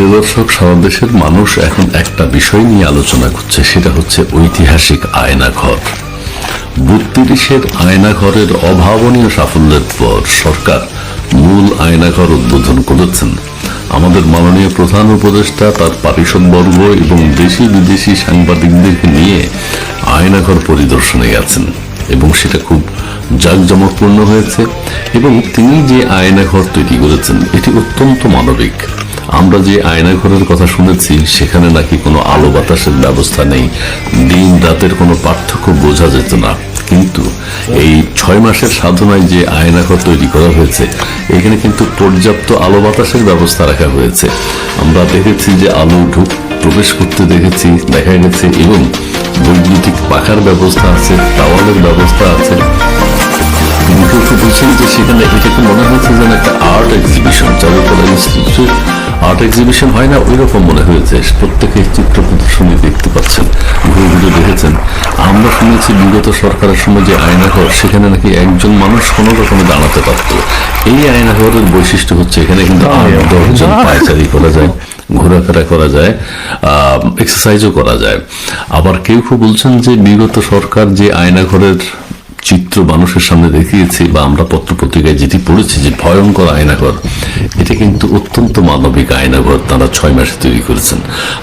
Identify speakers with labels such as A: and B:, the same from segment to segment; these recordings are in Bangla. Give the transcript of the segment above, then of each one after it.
A: প্রিয় দর্শক সারা দেশের মানুষ এখন একটা বিষয় নিয়ে আলোচনা করছে, সেটা হচ্ছে ঐতিহাসিক আয়নাঘর। বত্রিশের আয়নাঘরের অভাবনীয় সাফল্যের পর সরকার মূল আয়নাঘর উদ্বোধন করেছেন। আমাদের মাননীয় প্রধান উপদেষ্টা, তার পারিষদবর্গ এবং দেশি বিদেশি সাংবাদিকদেরকে নিয়ে আয়নাঘর পরিদর্শনে গেছেন এবং সেটা খুব জাঁকজমকপূর্ণ হয়েছে এবং তিনি যে আয়নাঘর তৈরি করেছেন, এটি অত্যন্ত মানবিক। আমরা যে আয়না ঘরের কথা শুনেছি, সেখানে নাকি কোনো আলো বাতাসের ব্যবস্থা নেই। দিন রাতের কোনো পার্থক্য বোঝা যেত না। কিন্তু এই ছয় মাসের সাধনায় যে আয়নাঘর তৈরি করা হয়েছে, এখানে কিন্তু পর্যাপ্ত আলো বাতাসের ব্যবস্থা রাখা হয়েছে। আমরা দেখেছি যে আলো ঢুক প্রবেশ করতে দেখেছি, দেখা গেছে, এবং বৈদ্যুতিক পাখার ব্যবস্থা আছে টাওয়ালের ব্যবস্থা আছে। বলছেন যে সেখানে এটাকে মনে হয়েছে যেন একটা art exhibition Charukala institute art exhibition হয় না ওই রকম মনে হয়েছে। প্রত্যেকে চিত্র প্রদর্শনী দেখতে পাচ্ছেন ঘুরে ঘুরে দেখেছেন। আমরা শুনেছি বিগত সরকারের সময় যে আয়নাঘর সেখানে নাকি একজন মানুষ কোনো রকমে দাঁড়াতে পারত। এই আয়নাঘরের বৈশিষ্ট্য হচ্ছে এখানে কিন্তু দশজন পায়চারি করা যায় ঘোরাফেরা করা যায় এক্সারসাইজও করা যায়। আবার কেউ কেউ বলছেন যে বিগত সরকার যে আয়নাঘরের চিত্র মানুষের সামনে দেখিয়েছি বা আমরা পত্র পত্রিকায় যেটি পড়েছি যে ভয়ঙ্কর আয়নাঘর, এটা কিন্তু অত্যন্ত মানবিক আয়নাঘর তারা ছয় মাসে তৈরি করেছেন।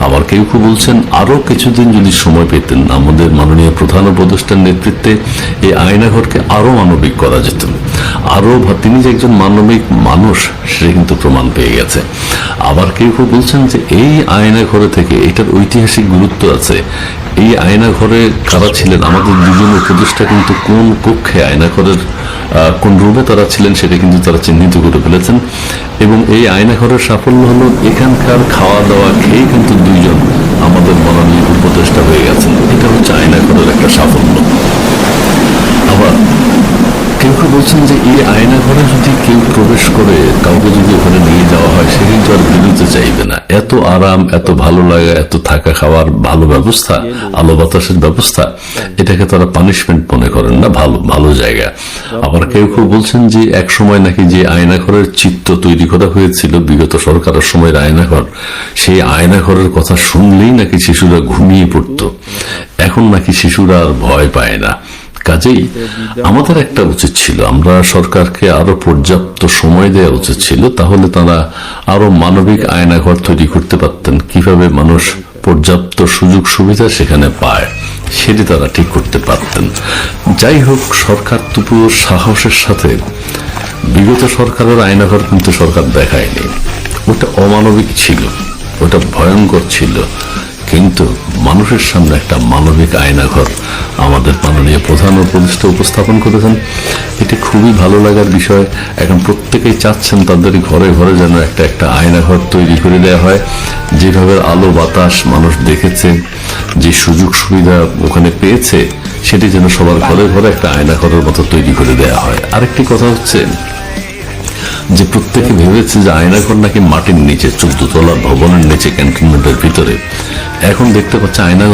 A: আবার কেউ কেউ বলছেন আরও কিছুদিন যদি সময় পেতেন, আমাদের মাননীয় প্রধান উপদেষ্টার নেতৃত্বে এই আয়নাঘরকে আরও মানবিক করা যেত। আরও তিনি যে একজন মানবিক মানুষ, সেটা কিন্তু প্রমাণ পেয়ে গেছে। আবার কেউ কেউ বলছেন যে এই আয়নাঘরে থেকে এটার ঐতিহাসিক গুরুত্ব আছে। এই আয়নাঘরে কারা ছিলেন? আমাদের দুজন উপদেষ্টা কিন্তু কোন কক্ষে আয়নাঘরের কোন রুমে তারা ছিলেন সেটা কিন্তু তারা চিহ্নিত করে ফেলেছেন। এবং এই আয়নাঘরের সাফল্য হলো এখানকার খাওয়া দাওয়া খেয়ে কিন্তু দুইজন আমাদের মাননীয় উপদেষ্টা হয়ে গেছেন। এটা হচ্ছে আয়নাঘরের একটা সাফল্য। আবার কেউ কেউ বলছেন যে এই আয়নাঘরে যদি কেউ প্রবেশ করে, কাউকে যদি ওখানে নিয়ে যাওয়া হয় বেরোতে চাইবে না। এত আরাম, এত ভালো লাগা, এত থাকা খাওয়ার ভালো ব্যবস্থা, আলো বাতাসের ব্যবস্থা, এটাকে তারা পানিশমেন্ট মনে করেন না, ভালো ভালো জায়গা। আবার কেউ কেউ বলছেন যে এক সময় নাকি যে আয়নাঘরের চিত্র তৈরি করা হয়েছিল, বিগত সরকারের সময়ের আয়নাঘর, সেই আয়নাঘরের কথা শুনলেই নাকি শিশুরা ঘুমিয়ে পড়তো। এখন নাকি শিশুরা আর ভয় পায় না। কাজেই আমাদের একটা উচিত ছিল, আমরা সরকারকে আরও পর্যাপ্ত সময় দেওয়া উচিত ছিল, তাহলে তারা আরও মানবিক আয়নাঘর তৈরি করতে পারতেন, কীভাবে মানুষ পর্যাপ্ত সুযোগ সুবিধা সেখানে পায়, সেটি তারা ঠিক করতে পারতেন। যাই হোক, সরকার তুপুর সাহসের সাথে, বিগত সরকারের আয়নাঘর কিন্তু সরকার দেখায়নি। ওটা অমানবিক ছিল, ওটা ভয়ঙ্কর ছিল। কিন্তু মানুষের সামনে একটা মানবিক আয়নাঘর আমাদের মাননীয় প্রধান উপদেষ্টা উপস্থাপন করেছেন। এটি খুবই ভালো লাগার বিষয়। এখন প্রত্যেকেই চাচ্ছেন তাদের ঘরে ঘরে যেন একটা একটা আয়নাঘর তৈরি করে দেওয়া হয়। যেভাবে আলো, বাতাস মানুষ দেখেছে, যে সুযোগ সুবিধা ওখানে পেয়েছে, সেটি যেন সবার ঘরে ঘরে একটা আয়নাঘরের মতো তৈরি করে দেওয়া হয়। আরেকটি কথা হচ্ছে যে প্রত্যেকে ভেবেছে যে আয়নাঘর নাকি মাটির নিচে চোদ্দ তলার ভবনের নিচে, ক্যান্টনমেন্টের ভিতরে। এখন দেখতে পাচ্ছে আয়নাঘর